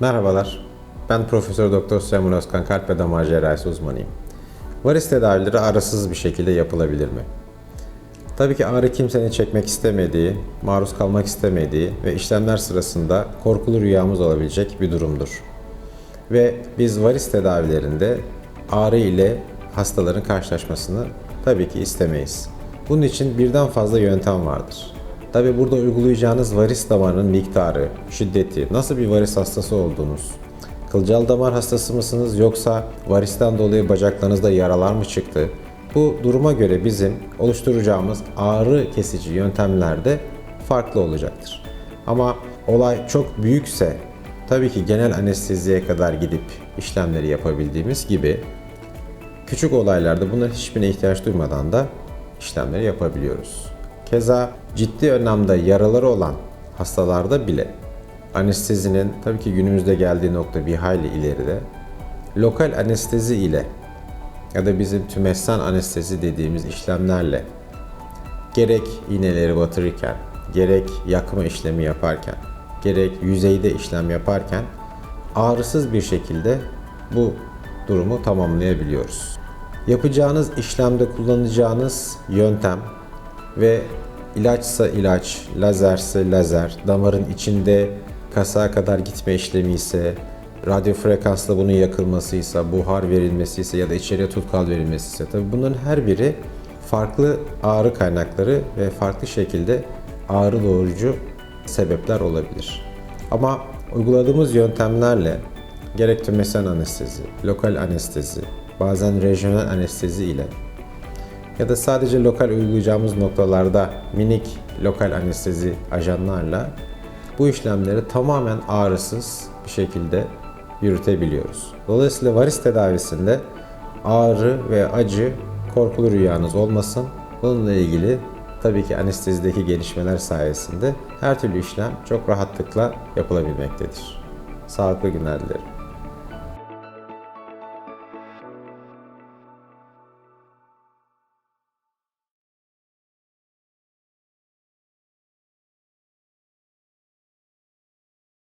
Merhabalar. Ben Profesör Doktor Süleyman Özkan kalp ve damar cerrahisi uzmanıyım. Varis tedavileri arasız bir şekilde yapılabilir mi? Tabii ki ağrı kimsenin çekmek istemediği, maruz kalmak istemediği ve işlemler sırasında korkulu rüyamız olabilecek bir durumdur. Ve biz varis tedavilerinde ağrı ile hastaların karşılaşmasını tabii ki istemeyiz. Bunun için birden fazla yöntem vardır. Tabii burada uygulayacağınız varis damarının miktarı, şiddeti, nasıl bir varis hastası olduğunuz, kılcal damar hastası mısınız yoksa varisten dolayı bacaklarınızda yaralar mı çıktı? Bu duruma göre bizim oluşturacağımız ağrı kesici yöntemlerde farklı olacaktır. Ama olay çok büyükse tabii ki genel anesteziye kadar gidip işlemleri yapabildiğimiz gibi küçük olaylarda bunların hiçbirine ihtiyaç duymadan da işlemleri yapabiliyoruz. Keza ciddi anlamda yaraları olan hastalarda bile anestezinin tabii ki günümüzde geldiği nokta bir hayli ileride lokal anestezi ile ya da bizim tümessan anestezi dediğimiz işlemlerle gerek iğneleri batırırken, gerek yakma işlemi yaparken, gerek yüzeyde işlem yaparken ağrısız bir şekilde bu durumu tamamlayabiliyoruz. Yapacağınız işlemde kullanacağınız yöntem ve ilaçsa ilaç, lazerse lazer, damarın içinde kasaya kadar gitme işlemi ise, radyo frekansla bunun yakılmasıysa, buhar verilmesiyse ya da içeriye tutkal verilmesiyse tabi bunların her biri farklı ağrı kaynakları ve farklı şekilde ağrı doğurucu sebepler olabilir. Ama uyguladığımız yöntemlerle gerek tümesel anestezi, lokal anestezi, bazen rejyonel anestezi ile ya da sadece lokal uygulayacağımız noktalarda minik lokal anestezi ajanlarla bu işlemleri tamamen ağrısız bir şekilde yürütebiliyoruz. Dolayısıyla varis tedavisinde ağrı ve acı korkulu rüyanız olmasın. Bununla ilgili tabii ki anestezideki gelişmeler sayesinde her türlü işlem çok rahatlıkla yapılabilmektedir. Sağlıklı günler dilerim.